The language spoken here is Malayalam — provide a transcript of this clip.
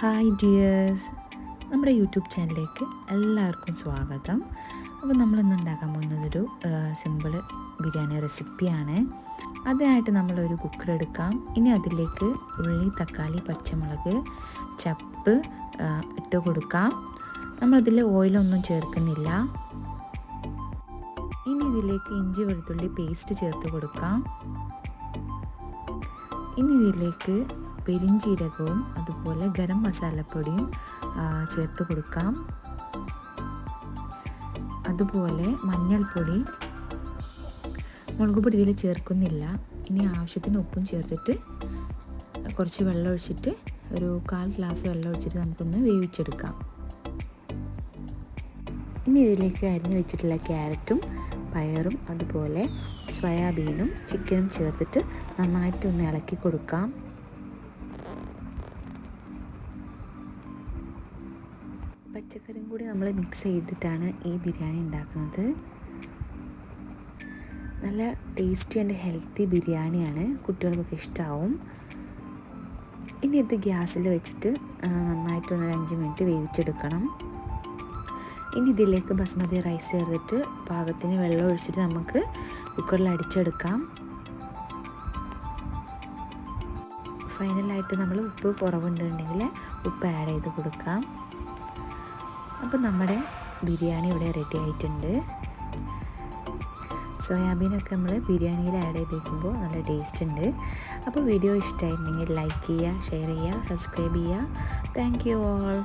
ഹായ് ഡിയേഴ്സ് നമ്മുടെ യൂട്യൂബ് ചാനലിലേക്ക് എല്ലാവർക്കും സ്വാഗതം. അപ്പോൾ നമ്മളിന്ന് ഉണ്ടാക്കാൻ പോകുന്നതൊരു സിമ്പിൾ ബിരിയാണി റെസിപ്പിയാണ് അതിനായിട്ട് നമ്മളൊരു കുക്കർ എടുക്കാം. ഇനി അതിലേക്ക് ഉള്ളി തക്കാളി പച്ചമുളക് ചപ്പ് ഇട്ട് കൊടുക്കാം. നമ്മളതിൽ ഓയിലൊന്നും ചേർക്കുന്നില്ല. ഇനി ഇതിലേക്ക് ഇഞ്ചി വെളുത്തുള്ളി പേസ്റ്റ് ചേർത്ത് കൊടുക്കാം. ഇനി ഇതിലേക്ക് പെരിഞ്ചീരകവും അതുപോലെ ഗരം മസാലപ്പൊടിയും ചേർത്ത് കൊടുക്കാം. അതുപോലെ മഞ്ഞൾപ്പൊടി. മുളക് പൊടി ഇതിൽ ചേർക്കുന്നില്ല. ഇനി ആവശ്യത്തിന് ഉപ്പും ചേർത്തിട്ട് കുറച്ച് വെള്ളം ഒഴിച്ചിട്ട് ഒരു കാൽ ഗ്ലാസ് വെള്ളം ഒഴിച്ചിട്ട് നമുക്കൊന്ന് വേവിച്ചെടുക്കാം. ഇനി ഇതിലേക്ക് അരിഞ്ഞു വെച്ചിട്ടുള്ള ക്യാരറ്റും പയറും അതുപോലെ സോയാബീനും ചിക്കനും ചേർത്തിട്ട് നന്നായിട്ട് ഒന്ന് ഇളക്കി കൊടുക്കാം. പച്ചക്കറിയും കൂടി നമ്മൾ മിക്സ് ചെയ്തിട്ടാണ് ഈ ബിരിയാണി ഉണ്ടാക്കുന്നത്. നല്ല ടേസ്റ്റി ആൻഡ് ഹെൽത്തി ബിരിയാണിയാണ്. കുട്ടികൾക്കൊക്കെ ഇഷ്ടമാവും ഇനി ഇത് ഗ്യാസിൽ വെച്ചിട്ട് നന്നായിട്ട് ഒന്ന് അഞ്ച് മിനിറ്റ് വേവിച്ചെടുക്കണം. ഇനി ഇതിലേക്ക് ബസ്മതി റൈസ് ചേർത്തിട്ട് പാകത്തിന് വെള്ളം ഒഴിച്ചിട്ട് നമുക്ക് കുക്കറിൽ അടിച്ചെടുക്കാം. ഫൈനലായിട്ട് നമ്മൾ ഉപ്പ് കുറവുണ്ടെങ്കിൽ ഉപ്പ് ആഡ് ചെയ്ത് കൊടുക്കാം. അപ്പോൾ നമ്മുടെ ബിരിയാണി ഇവിടെ റെഡി ആയിട്ടുണ്ട്. സോയാബീനൊക്കെ നമ്മൾ ബിരിയാണിയിൽ ആഡ് ചെയ്തേക്കുമ്പോൾ നല്ല ടേസ്റ്റ് ഉണ്ട്. അപ്പോൾ വീഡിയോ ഇഷ്ടമായിട്ടുണ്ടെങ്കിൽ ലൈക്ക് ചെയ്യുക ഷെയർ ചെയ്യുക സബ്സ്ക്രൈബ് ചെയ്യുക. Thank you all